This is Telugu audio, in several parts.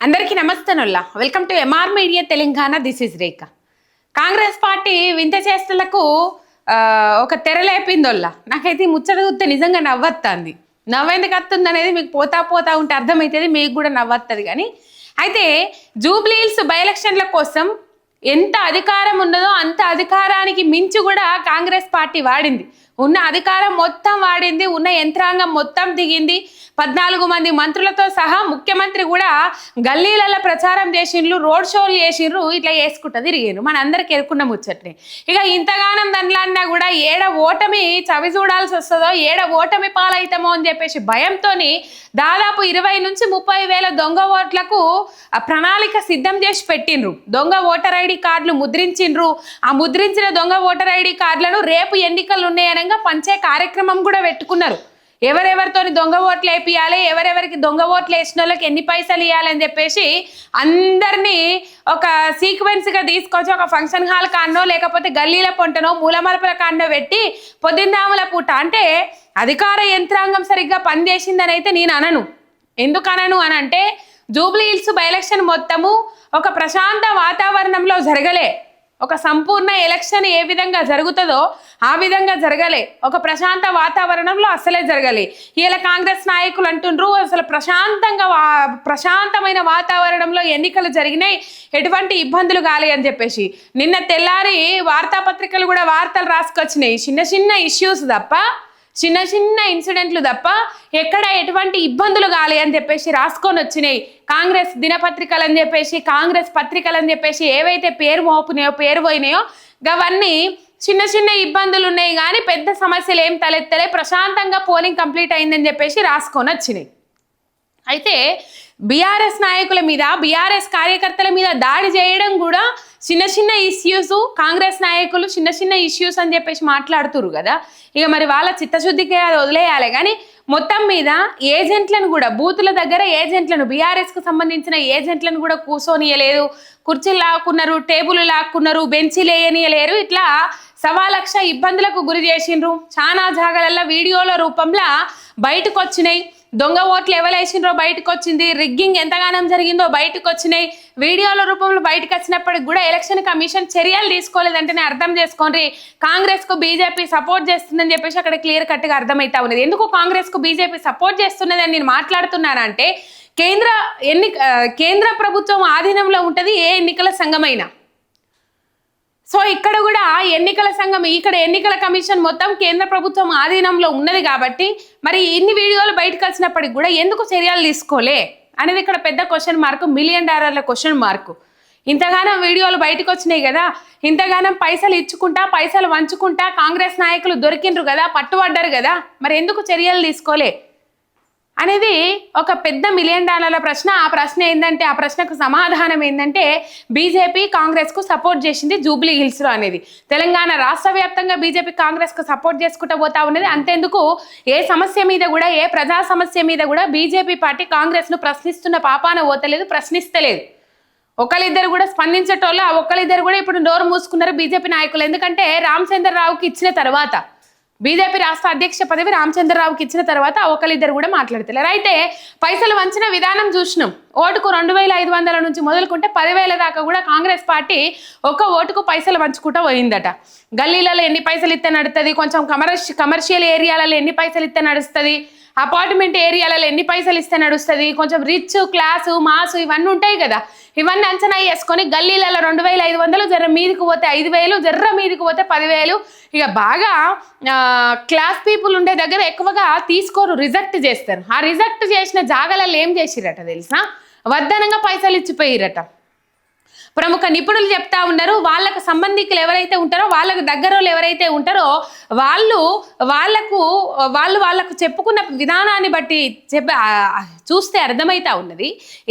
అందరికీ నమస్తనుల్లా welcome to MR media Telangana this is Rekha Congress party వింత చేష్టలకు ఒక ఒక తెరలేపిందోల్లా నాకైతే ఈ ముచ్చట చూస్తే నిజంగా నవ్వత్తాంది. నవ్వేందుకు వస్తుంది అనేది మీకు పోతా పోతా ఉంటే అర్థమవుతుంది మీకు కూడా నవ్వత్తది. కానీ అయితే జూబ్లీహిల్స్ బై ఎలక్షన్ల కోసం ఎంత అధికారం ఉన్నదో అంత అధికారానికి మించి కూడా కాంగ్రెస్ పార్టీ వాడింది. ఉన్న అధికారం మొత్తం వాడింది ఉన్న యంత్రాంగం మొత్తం దిగింది. పద్నాలుగు మంది మంత్రులతో సహా ముఖ్యమంత్రి కూడా గల్లీలలో ప్రచారం చేసిండ్రు రోడ్ షోలు చేసిండ్రు ఇట్లా వేసుకుంటా తిరిగారు మన అందరికి ఎరుకున్న ముచ్చట్ని. ఇక ఇంతగానం దానిలన్నా కూడా ఏడ ఓటమి చవి చూడాల్సి వస్తుందో ఏడ ఓటమి పాలవుతామో అని చెప్పేసి భయంతో దాదాపు ఇరవై నుంచి ముప్పై వేల దొంగ ఓట్లకు ప్రణాళిక సిద్ధం చేసి పెట్టిండ్రు. దొంగ ఓటర్ ఐడి కార్డులు ముద్రించిండ్రు. ఆ ముద్రించిన దొంగ ఓటర్ ఐడి కార్డులను రేపు ఎన్నికలు ఉన్నాయనగా పంచే కార్యక్రమం కూడా పెట్టుకున్నారు. ఎవరెవరితోని దొంగ ఓట్లు వేపియాలి ఎవరెవరికి దొంగ ఓట్లు వేసిన వాళ్ళకి ఎన్ని పైసలు ఇవ్వాలని చెప్పేసి అందరినీ ఒక సీక్వెన్స్గా తీసుకొచ్చి ఒక ఫంక్షన్ హాల్ కాన్నో లేకపోతే గల్లీల పొంటనో మూలమరపుల కాన్నో పెట్టి పొద్దున్నాముల పూట అంటే అధికార యంత్రాంగం సరిగ్గా పనిచేసిందని అయితే నేను అనను. ఎందుకు అనను అని అంటే జూబ్లీ హిల్స్ బై ఎలక్షన్ మొత్తము ఒక ప్రశాంత వాతావరణంలో జరగలే. ఒక సంపూర్ణ ఎలక్షన్ ఏ విధంగా జరుగుతుందో ఆ విధంగా జరగలే. ఒక ప్రశాంత వాతావరణంలో అసలే జరగలే. ఇలా కాంగ్రెస్ నాయకులు అంటుండ్రు అసలు ప్రశాంతంగా ప్రశాంతమైన వాతావరణంలో ఎన్నికలు జరిగినాయి ఎటువంటి ఇబ్బందులు కాలే అని చెప్పేసి. నిన్న తెల్లారి వార్తాపత్రికలు కూడా వార్తలు రాసుకొచ్చినాయి. చిన్న చిన్న ఇష్యూస్ తప్ప చిన్న చిన్న ఇన్సిడెంట్లు తప్ప ఎక్కడ ఎటువంటి ఇబ్బందులు కాలే అని చెప్పేసి రాసుకొని వచ్చినాయి. కాంగ్రెస్ దినపత్రికలు అని చెప్పేసి కాంగ్రెస్ పత్రికలు అని చెప్పేసి ఏవైతే పేరు మోపునాయో పేరు పోయినాయో అవన్నీ చిన్న చిన్న ఇబ్బందులు ఉన్నాయి కానీ పెద్ద సమస్యలు ఏం తలెత్తలే. ప్రశాంతంగా పోలింగ్ కంప్లీట్ అయిందని చెప్పేసి రాసుకొని వచ్చినాయి. అయితే బీఆర్ఎస్ నాయకుల మీద బీఆర్ఎస్ కార్యకర్తల మీద దాడి చేయడం కూడా చిన్న చిన్న ఇష్యూస్ కాంగ్రెస్ నాయకులు చిన్న చిన్న ఇష్యూస్ అని చెప్పేసి మాట్లాడుతురు కదా. ఇక మరి వాళ్ళ చిత్తశుద్ధికి అది వదిలేయాలి. కానీ మొత్తం మీద ఏజెంట్లను కూడా బూతుల దగ్గర ఏజెంట్లను బీఆర్ఎస్కు సంబంధించిన ఏజెంట్లను కూడా కూర్చొనియలేదు. కుర్చీలు లాక్కున్నారు టేబుల్ లాక్కున్నారు బెంచీలు వేయనియలేరు. ఇట్లా సవా లక్ష ఇబ్బందులకు గురి చేసిండ్రు. చాలా జాగాలల్లో వీడియోల రూపంలో బయటకు వచ్చినాయి దొంగ ఓట్లు ఎవరేసిండ్రో బయటకు వచ్చింది రిగ్గింగ్ ఎంతగానం జరిగిందో బయటకు వచ్చినాయి వీడియోల రూపంలో బయటకు వచ్చినప్పటికి కూడా ఎలక్షన్ కమిషన్ చర్యలు తీసుకోలేదంటేనే అర్థం చేసుకోండి. కాంగ్రెస్కు బీజేపీ సపోర్ట్ చేస్తుందని చెప్పేసి అక్కడ క్లియర్ కట్గా అర్థమైతా ఉన్నది. ఎందుకు కాంగ్రెస్కు బీజేపీ సపోర్ట్ చేస్తున్నదని నేను మాట్లాడుతున్నానంటే కేంద్ర ఎన్ని కేంద్ర ప్రభుత్వం ఆధీనంలో ఉంటది ఏ ఎన్నికల సంఘమైనా. సో ఇక్కడ కూడా ఎన్నికల సంఘం ఇక్కడ ఎన్నికల కమిషన్ మొత్తం కేంద్ర ప్రభుత్వం ఆధీనంలో ఉన్నది కాబట్టి మరి ఇన్ని వీడియోలు బయటకు వచ్చినప్పటికి కూడా ఎందుకు చర్యలు తీసుకోలే? అనేది ఇక్కడ పెద్ద క్వశ్చన్ మార్క్ మిలియన్ డాలర్ల క్వశ్చన్ మార్క్ ఇంతగానం వీడియోలు బయటకు వచ్చినాయి కదా. ఇంతగానం పైసలు ఇచ్చుకుంటా పైసలు వంచుకుంటా కాంగ్రెస్ నాయకులు దొరికిండ్రు కదా పట్టుబడ్డారు కదా. మరి ఎందుకు చర్యలు తీసుకోలే? అనేది ఒక పెద్ద మిలియన్ డాలర్ల ప్రశ్న. ఆ ప్రశ్న ఏంటంటే ఆ ప్రశ్నకు సమాధానం ఏంటంటే బీజేపీ కాంగ్రెస్కు సపోర్ట్ చేసింది జూబ్లీ హిల్స్లో అనేది. తెలంగాణ రాష్ట్ర వ్యాప్తంగా బీజేపీ కాంగ్రెస్కు సపోర్ట్ చేసుకుంటూ పోతా ఉన్నది. అంతేందుకు? ఏ సమస్య మీద కూడా ఏ ప్రజా సమస్య మీద కూడా బీజేపీ పార్టీ కాంగ్రెస్ను ప్రశ్నిస్తున్న పాపాన పోతలేదు ప్రశ్నిస్తలేదు. ఒకళ్ళిద్దరు కూడా స్పందించేటోళ్ళు ఆ ఒక్కళ్ళిద్దరు కూడా ఇప్పుడు నోరు మూసుకున్నారు బీజేపీ నాయకులు. ఎందుకంటే రామచంద్రరావుకి ఇచ్చిన తర్వాత బీజేపీ రాష్ట్ర అధ్యక్ష పదవి రామచంద్రరావుకి ఇచ్చిన తర్వాత ఒకరిద్దరు ఒకళ్ళిద్దరు కూడా మాట్లాడతలేరు. అయితే పైసలు వంచిన విధానం చూసినాం. ఓటుకు రెండు వేల ఐదు వందల నుంచి మొదలుకుంటే పదివేల దాకా కూడా కాంగ్రెస్ పార్టీ ఒక ఓటుకు పైసలు పంచుకుంటూ పోయిందట. గల్లీలలో ఎన్ని పైసలు ఇస్తే నడుస్తుంది కొంచెం కమర్షి కమర్షియల్ ఏరియాలలో ఎన్ని పైసలు ఇస్తే నడుస్తుంది? అపార్ట్మెంట్ ఏరియాలలో ఎన్ని పైసలు ఇస్తే నడుస్తుంది? కొంచెం రిచ్ క్లాసు మాసు ఇవన్నీ ఉంటాయి కదా. ఇవన్నీ అంచనా వేసుకొని గల్లీలలో రెండు వేల ఐదు వందలు జర్ర మీదికి పోతే ఐదు వేలు జర్ర మీదికి పోతే పదివేలు ఇక బాగా క్లాస్ పీపుల్ ఉండే దగ్గర ఎక్కువగా తీసుకోరు రిజెక్ట్ చేస్తారు. ఆ రిజెక్ట్ చేసిన జాగాలలో ఏం చేసిరట తెలుసా? వద్దనంగా పైసలు ఇచ్చిపోయిరట. ప్రముఖ నిపుణులు చెప్తా ఉన్నారు. వాళ్ళకు సంబంధికులు ఎవరైతే ఉంటారో వాళ్ళకు దగ్గరలో ఎవరైతే ఉంటారో వాళ్ళు వాళ్ళకు వాళ్ళు వాళ్ళకు చెప్పుకున్న విధానాన్ని బట్టి చెప్ప చూస్తే అర్థమవుతా ఉన్నది.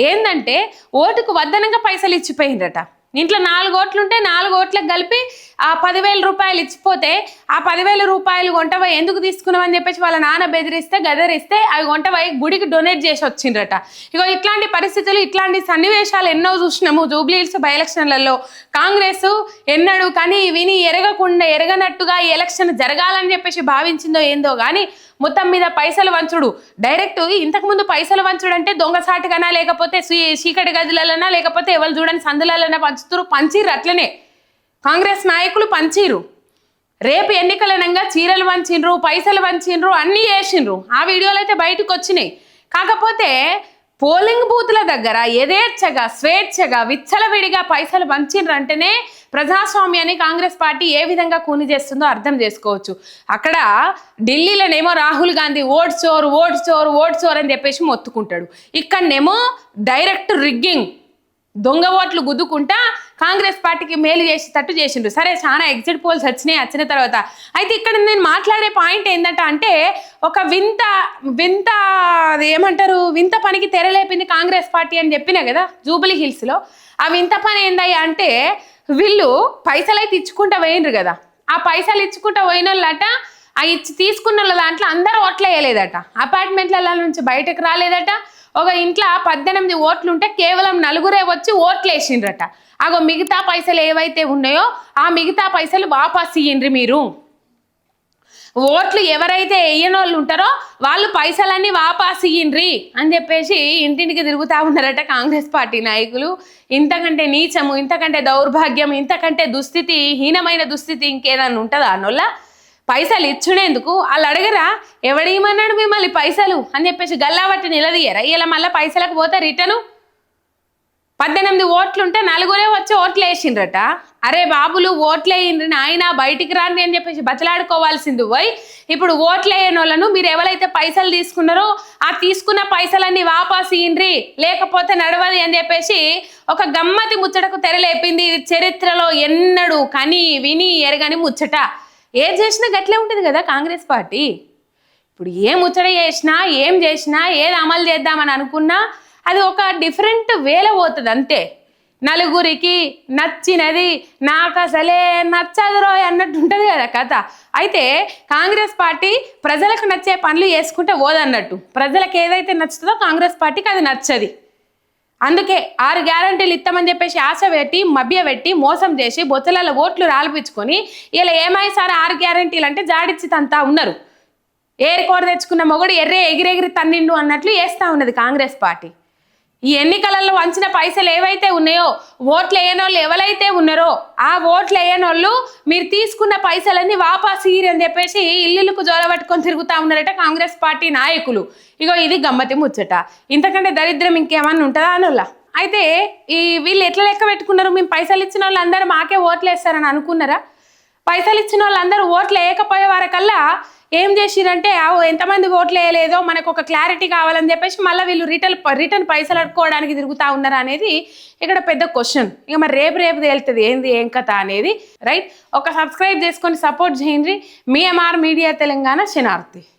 ఏంటంటే ఓటుకు వద్దనంగా పైసలు ఇచ్చిపోయిందట ఇంట్లో నాలుగు ఓట్లు ఉంటే నాలుగు ఓట్లకు కలిపి ఆ పదివేల రూపాయలు ఇచ్చిపోతే ఆ పదివేల రూపాయలు వంటవై ఎందుకు తీసుకున్నామని చెప్పేసి వాళ్ళ నాన్న బెదిరిస్తే గదరిస్తే అవి వంటవై గుడికి డొనేట్ చేసి వచ్చిండ్రట. ఇగో ఇట్లాంటి పరిస్థితులు ఇట్లాంటి సన్నివేశాలు ఎన్నో చూసినాము. జూబ్లీహిల్స్ బై ఎలక్షన్లలో కాంగ్రెస్ ఎన్నడు కానీ విని ఎరగకుండా ఎరగనట్టుగా ఈ ఎలక్షన్ జరగాలని చెప్పేసి భావించిందో ఏందో కానీ మొత్తం మీద పైసలు వంచుడు. డైరెక్ట్ ఇంతకు ముందు పైసలు వంచుడు అంటే దొంగసాటిగానా లేకపోతే చీకటి గదులలోనా లేకపోతే ఎవరు చూడని సందులలోనా పంచుతురు? పంచిర్రు అట్లనే. కాంగ్రెస్ నాయకులు పంచిర్రు. రేపు ఎన్నికలనంగా చీరలు వంచిండ్రు పైసలు వంచిండ్రు అన్నీ వేసిండ్రు ఆ వీడియోలు అయితే బయటకు వచ్చినాయి. కాకపోతే పోలింగ్ బూత్ల దగ్గర యథేచ్ఛగా స్వేచ్ఛగా విచ్చలవిడిగా పైసలు వంచిండ్రు అంటేనే ప్రజాస్వామ్యాన్ని కాంగ్రెస్ పార్టీ ఏ విధంగా కూని చేస్తుందో అర్థం చేసుకోవచ్చు. అక్కడ ఢిల్లీలోనేమో రాహుల్ గాంధీ ఓట్ చోర్ ఓట్ చోర్ ఓట్ చోర్ అని చెప్పేసి మొత్తుకుంటాడు. ఇక్కడనేమో డైరెక్ట్ రిగ్గింగ్ దొంగ ఓట్లు గుద్దుకుంటా కాంగ్రెస్ పార్టీకి మేలు చేసేటట్టు చేసిండ్రు. సరే చాలా ఎగ్జిట్ పోల్స్ వచ్చినాయి వచ్చిన తర్వాత. అయితే ఇక్కడ నేను మాట్లాడే పాయింట్ ఏంటంటే అంటే ఒక వింత వింత అది ఏమంటారు వింత పనికి తెరలేపింది కాంగ్రెస్ పార్టీ అని చెప్పిన కదా జూబిలీ హిల్స్లో. ఆ వింత పని ఏందయ్యా అంటే వీళ్ళు పైసలు అయితే ఇచ్చుకుంటా పోయినరు కదా. ఆ పైసలు ఇచ్చుకుంటా పోయిన వాళ్ళట ఆ ఇచ్చి తీసుకున్న వాళ్ళ దాంట్లో అందరూ ఓట్లు వేయలేదట. అపార్ట్మెంట్ల నుంచి బయటకు రాలేదట. ఒక ఇంట్లో పద్దెనిమిది ఓట్లు ఉంటే కేవలం నలుగురే వచ్చి ఓట్లు వేసిండ్రట. అగో మిగతా పైసలు ఏవైతే ఉన్నాయో ఆ మిగతా పైసలు వాపస్ ఇయ్యండ్రి మీరు. ఓట్లు ఎవరైతే వేయని వాళ్ళు ఉంటారో వాళ్ళు పైసలన్నీ వాపాస్ ఇయ్యండ్రి అని చెప్పేసి ఇంటింటికి తిరుగుతా ఉన్నారట కాంగ్రెస్ పార్టీ నాయకులు. ఇంతకంటే నీచము ఇంతకంటే దౌర్భాగ్యం ఇంతకంటే దుస్థితి హీనమైన దుస్థితి ఇంకేదన్నా ఉంటుందా అన్నోళ్ళ? పైసలు ఇచ్చుడేందుకు? వాళ్ళు అడగరా ఎవడేమన్నాడు మిమ్మల్ని పైసలు అని చెప్పేసి గల్లాబట్టి నిలదీయరా? ఇలా మళ్ళీ పైసలకు పోతే రిటర్ను పద్దెనిమిది ఓట్లుంటే నలుగురే వచ్చి ఓట్లు వేసిండ్రట అరే బాబులు ఓట్లు వేయండి ఆయన బయటికి రాండి అని చెప్పేసి బతలాడుకోవాల్సింది పోయి ఇప్పుడు ఓట్లు వేయని వాళ్ళను మీరు ఎవరైతే పైసలు తీసుకున్నారో ఆ తీసుకున్న పైసలన్నీ వాపాసు ఇయ్యండ్రి లేకపోతే నడవది అని చెప్పేసి ఒక గమ్మతి ముచ్చటకు తెరలేపింది ఇది చరిత్రలో ఎన్నడు కని విని ఎరగని ముచ్చట. ఏం చేసినా గట్లే ఉంటుంది కదా కాంగ్రెస్ పార్టీ? ఇప్పుడు ఏ ముచ్చట చేసినా ఏం చేసినా ఏది అమలు చేద్దామని అనుకున్నా అది ఒక డిఫరెంట్ వేలో పోతుంది అంతే. నలుగురికి నచ్చినది నాకు అసలే నచ్చదురో అన్నట్టు ఉంటుంది కదా కథ. అయితే కాంగ్రెస్ పార్టీ ప్రజలకు నచ్చే పనులు చేసుకుంటే పోదన్నట్టు. ప్రజలకు ఏదైతే నచ్చుతుందో కాంగ్రెస్ పార్టీకి అది నచ్చది. అందుకే ఆరు గ్యారంటీలు ఇస్తామని చెప్పేసి ఆశ పెట్టి మభ్యపెట్టి మోసం చేసి బొచ్చలలో ఓట్లు రాలిపించుకొని ఇలా ఏమై సార్ ఆరు గ్యారంటీలు అంటే జాడిచ్చి తంతా ఉన్నారు. ఏరి కూర తెచ్చుకున్న మొగుడు ఎర్రే ఎగిరెగిరి తన్నిండు అన్నట్లు వేస్తా ఉన్నది కాంగ్రెస్ పార్టీ. ఈ ఎన్నికలలో వంచిన పైసలు ఏవైతే ఉన్నాయో ఓట్లు వేయని వాళ్ళు ఎవరైతే ఉన్నారో ఆ ఓట్లు వేయని వాళ్ళు మీరు తీసుకున్న పైసలన్నీ వాపాసు ఇయ్యరు అని చెప్పేసి ఇల్లులకు జోల తిరుగుతూ తిరుగుతా ఉన్నారట కాంగ్రెస్ పార్టీ నాయకులు. ఇగో ఇది గమ్మతి ముచ్చట. ఇంతకంటే దరిద్రం ఇంకేమన్నా ఉంటుందా అనోళ్ళ అయితే ఈ వీళ్ళు ఎట్లా లెక్క పెట్టుకున్నారు? మేము పైసలు ఇచ్చిన వాళ్ళందరూ మాకే ఓట్లు వేస్తారని అనుకున్నారా? పైసలు ఇచ్చిన వాళ్ళందరూ ఓట్లు వేయకపోయే వారికల్లా ఏం చేసిరంటే ఎంతమంది ఓట్లు వేయలేదో మనకు ఒక క్లారిటీ కావాలని చెప్పేసి మళ్ళీ వీళ్ళు రిటర్న్ రిటర్న్ పైసలు అడుక్కోవడానికి తిరుగుతూ ఉన్నారు అనేది ఇక్కడ పెద్ద క్వశ్చన్. ఇక మరి రేపు రేపు తేలుతుంది ఏంది ఏం కథ అనేది. రైట్? ఒక సబ్స్క్రైబ్ చేసుకొని సపోర్ట్ చేయండి. మీ ఎంఆర్ మీడియా తెలంగాణ శనార్థి